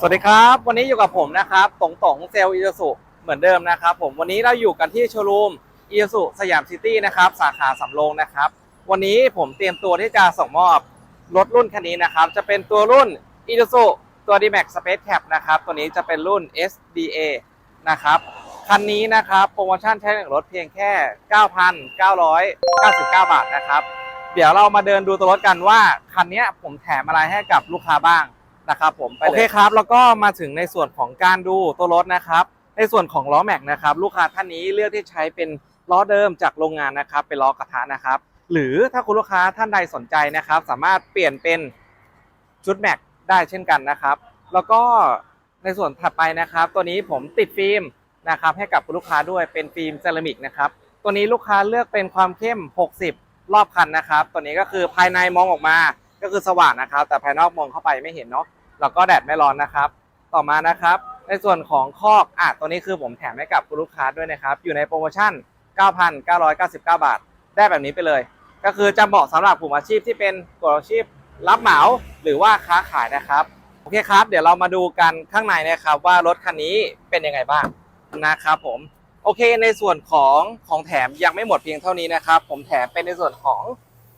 สวัสดีครับ วันนี้อยู่กับผมนะครับตงตงเซลล์อีซูเหมือนเดิมนะครับ ผมวันนี้เราอยู่กันที่โชว์รูมอีซูสยามซิตี้นะครับสาขาสำโรงนะครับ วันนี้ผมเตรียมตัวที่จะส่งมอบรถรุ่นคันนี้นะครับ จะเป็นตัวรุ่นอีซูตัว D-Max Space Cap นะครับ ตัวนี้จะเป็นรุ่น SDA นะครับคันนี้นะครับโปรโมชั่นใช้หนึ่งรถเพียงแค่ 9,999 บาทนะครับ เดี๋ยวเรามาเดินดูตัวรถกันว่าคันนี้ผมแถมอะไรให้กับลูกค้าบ้าง นะครับผมโอเคครับ แล้วก็มาถึงในส่วนของการดูตัวรถนะครับ ในส่วนของล้อแม็กนะครับ ลูกค้าท่านนี้เลือกที่ใช้เป็นล้อเดิมจากโรงงานนะครับ เป็นล้อกระทะนะครับ หรือถ้าคุณลูกค้าท่านใดสนใจนะครับ สามารถเปลี่ยนเป็นชุดแม็กได้เช่นกันนะครับ แล้วก็ในส่วนถัดไปนะครับ ตัวนี้ผมติดฟิล์มนะครับ ให้กับคุณลูกค้าด้วยเป็นฟิล์มเซรามิกนะครับ ตัวนี้ลูกค้าเลือกเป็นความเข้ม 60 รอบคันนะครับ ตัวนี้ก็คือภายในมองออกมาก็คือสว่างนะครับ แต่ภายนอกมองเข้าไปไม่เห็นเนาะ แล้วก็แดดไม่ร้อนนะครับ ต่อมานะครับ ในส่วนของคอกอะตัวนี้คือผมแถมให้กับลูกค้าด้วยนะครับ อยู่ในโปรโมชั่น 9,999 บาท ได้แบบนี้ไปเลย ก็คือจะเหมาะสำหรับกลุ่มอาชีพที่เป็นกลุ่มอาชีพรับเหมาหรือว่าค้าขายนะครับโอเคครับ เดี๋ยวเรามาดูกันข้างในนะครับ ว่ารถคันนี้เป็นยังไงบ้างนะครับผมโอเคในส่วนของของแถมยังไม่หมดเพียงเท่านี้นะครับ ผมแถมเป็นในส่วนของ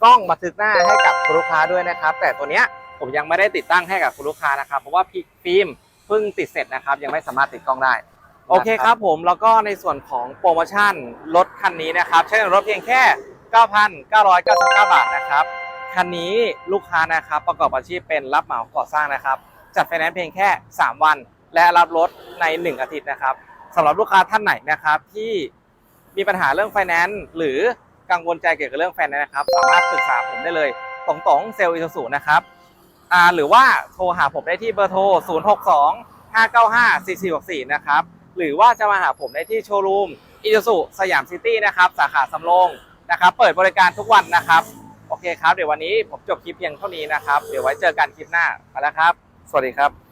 กล้องบันทึกหน้าให้กับลูกค้าด้วยนะครับ แต่ตัวเนี้ย ผมยังไม่ได้ติดตั้งให้กับคุณลูกค้านะครับเพราะว่าฟิล์มเพิ่งติดเสร็จนะครับ ยังไม่สามารถติดกล้องได้โอเคครับผมแล้วก็ในส่วนของโปรโมชั่นรถคันนี้นะครับใช้รถเพียงแค่ 9,999 บาทนะครับคันนี้ลูกค้านะครับประกอบอาชีพเป็นรับเหมาก่อสร้างนะครับ จัดไฟแนนซ์เพียงแค่ 3 วัน และรับรถใน 1 อาทิตย์นะครับสำหรับลูกค้าท่านไหนนะครับที่มีปัญหาเรื่องไฟแนนซ์หรือกังวลใจเกี่ยวกับเรื่องไฟแนนซ์นะครับ สามารถปรึกษาผมได้เลยตรงตรงๆเซลล์อิซูนะครับ อ่าหรือว่าโทรหาผมได้ที่เบอร์โทร 062 595 4464 นะครับ หรือว่าจะมาหาผมได้ที่โชว์รูมอิซูสยามซิตี้นะครับ สาขาสำโรงนะครับ เปิดบริการทุกวันนะครับ โอเคครับ เดี๋ยววันนี้ผมจบคลิปเพียงเท่านี้นะครับ เดี๋ยวไว้เจอกันคลิปหน้าไปแล้วครับ สวัสดีครับ